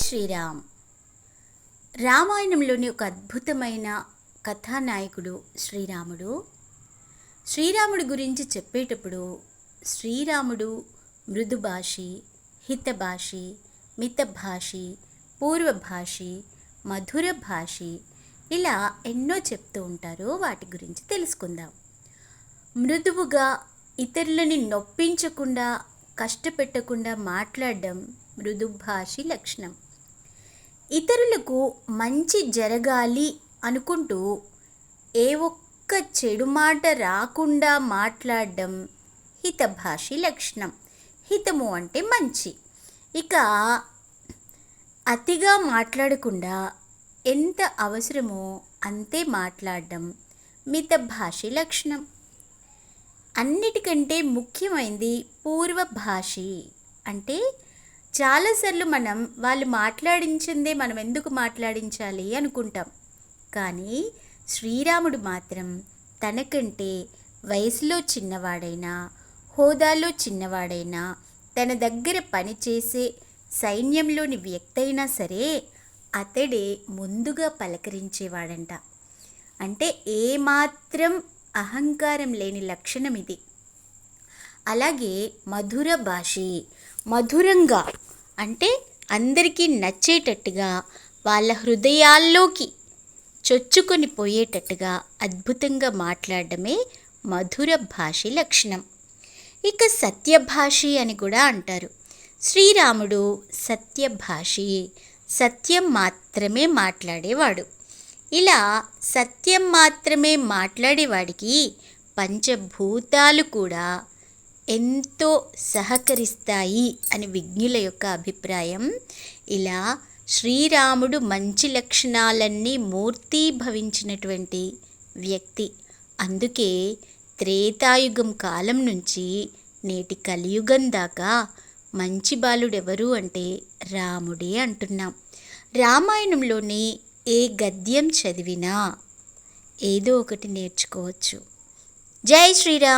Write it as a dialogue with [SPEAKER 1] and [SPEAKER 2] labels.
[SPEAKER 1] శ్రీరామ్. రామాయణంలోని ఒక అద్భుతమైన కథానాయకుడు శ్రీరాముడు. శ్రీరాముడి గురించి చెప్పేటప్పుడు శ్రీరాముడు మృదుభాషి హితభాషి మితభాషి పూర్వభాషి మధుర భాషి ఇలా ఎన్నో చెప్తూ ఉంటారు వాటి గురించి తెలుసుకుందాం. మృదువుగా ఇతరులని నొప్పించకుండా కష్టపెట్టకుండా మాట్లాడడం మృదుభాషి లక్షణం. ఇతరులకు మంచి జరగాలి అనుకుంటూ ఏ ఒక్క చెడు మాట రాకుండా మాట్లాడడం హితభాషి లక్షణం. హితము అంటే మంచి. ఇక అతిగా మాట్లాడకుండా ఎంత అవసరమో అంతే మాట్లాడడం మితభాషి లక్షణం. అన్నిటికంటే ముఖ్యమైనది పూర్వభాషి అంటే చాలాసార్లు మనం వాళ్ళు మాట్లాడించిందే మనం ఎందుకు మాట్లాడించాలి అనుకుంటాం. కానీ శ్రీరాముడు మాత్రం తనకంటే వయసులో చిన్నవాడైనా హోదాలో చిన్నవాడైనా తన దగ్గర పనిచేసే సైన్యంలోని వ్యక్తి అయినా సరే అతడే ముందుగా పలకరించేవాడంట. అంటే ఏమాత్రం అహంకారం లేని లక్షణం ఇది అలాగే మధుర భాషి మధురంగా అంటే అందరికీ నచ్చేటట్టుగా వాళ్ళ హృదయాల్లోకి చొచ్చుకొని పోయేటట్టుగా అద్భుతంగా మాట్లాడడమే మధుర భాషి లక్షణం. ఇక సత్యభాషి అని కూడా అంటారు. శ్రీరాముడు సత్యభాషి సత్యం మాత్రమే మాట్లాడేవాడు. ఇలా సత్యం మాత్రమే మాట్లాడేవాడికి పంచభూతాలు కూడా ఎంతో సహకరిస్తాయి అని విజ్ఞుల యొక్క అభిప్రాయం. ఇలా శ్రీరాముడు మంచి లక్షణాలన్నీ మూర్తీభవించినటువంటి వ్యక్తి. అందుకే త్రేతాయుగం కాలం నుంచి నేటి కలియుగం దాకా మంచి బాలుడెవరు అంటే రాముడే అంటున్నాం. రామాయణంలోని ఏ గద్యం చదివినా ఏదో ఒకటి నేర్చుకోవచ్చు. జై శ్రీరామ్!